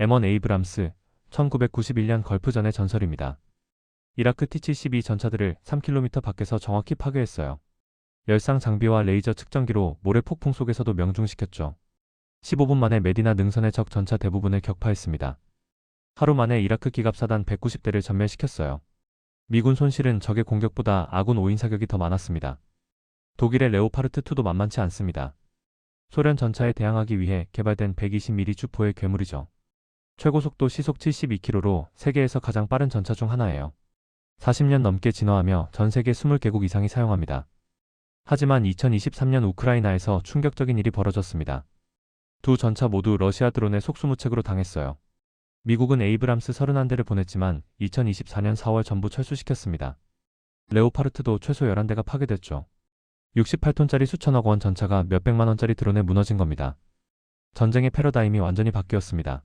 M1 에이브람스 1991년 걸프전의 전설입니다. 이라크 T-72 전차들을 3km 밖에서 정확히 파괴했어요. 열상 장비와 레이저 측정기로 모래 폭풍 속에서도 명중시켰죠. 15분 만에 메디나 능선의 적 전차 대부분을 격파했습니다. 하루 만에 이라크 기갑사단 190대를 전멸시켰어요. 미군 손실은 적의 공격보다 아군 5인 사격이 더 많았습니다. 독일의 레오파르트2도 만만치 않습니다. 소련 전차에 대항하기 위해 개발된 120mm 주포의 괴물이죠. 최고 속도 시속 72km로 세계에서 가장 빠른 전차 중 하나예요. 40년 넘게 진화하며 전 세계 20개국 이상이 사용합니다. 하지만 2023년 우크라이나에서 충격적인 일이 벌어졌습니다. 두 전차 모두 러시아 드론의 속수무책으로 당했어요. 미국은 에이브람스 31대를 보냈지만 2024년 4월 전부 철수시켰습니다. 레오파르트도 최소 11대가 파괴됐죠. 68톤짜리 수천억 원 전차가 몇백만 원짜리 드론에 무너진 겁니다. 전쟁의 패러다임이 완전히 바뀌었습니다.